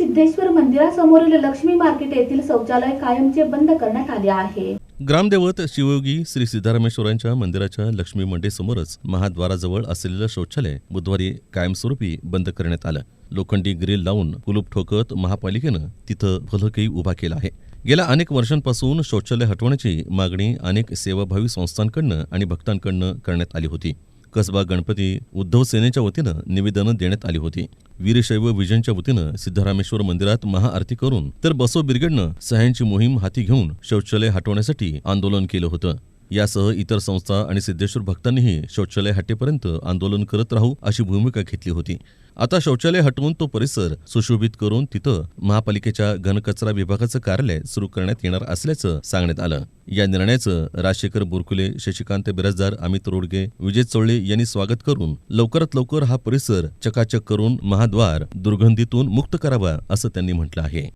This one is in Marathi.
सिद्धेश्वर मंदिरासमोरील लक्ष्मी मार्केट येथील शौचालय कायमचे बंद करण्यात आले आहे. ग्रामदेवत शिवयोगी श्री सिद्धारामेश्वरांच्या मंदिराच्या लक्ष्मी मंडईसमोरच महाद्वाराजवळ असलेलं शौचालय बुधवारी कायमस्वरूपी बंद करण्यात आलं. लोखंडी ग्रिल लावून कुलूप ठोकत महापालिकेनं तिथं फलकही उभा केला आहे. गेल्या अनेक वर्षांपासून शौचालय हटवण्याची मागणी अनेक सेवाभावी संस्थांकडनं आणि भक्तांकडनं करण्यात आली होती. कसबा गणपती उद्धव सेनेच्या वतीनं निवेदनं देण्यात आली होती. वीरशैव विजनच्या वतीनं सिद्धरामेश्वर मंदिरात महाआरती करून तर बसो ब्रिगेडनं सह्यांची मोहीम हाती घेऊन शौचालय हटवण्यासाठी आंदोलन केलं होतं. यासह इतर संस्था आणि सिद्धेश्वर भक्तांनीही शौचालय हटेपर्यंत आंदोलन करत राहू अशी भूमिका घेतली होती. आता शौचालय हटवून तो परिसर सुशोभित करून तिथं महापालिकेच्या घनकचरा विभागाचं कार्यालय सुरू करण्यात येणार असल्याचं सांगण्यात आलं. या निर्णयाचं राजशेखर बुरकुले शशिकांत बिराजदार अमित रोडगे विजय चोळले यांनी स्वागत करून लवकरात लवकर हा परिसर चकाचक करून महाद्वार दुर्गंधीतून मुक्त करावा असं त्यांनी म्हटलं आहे.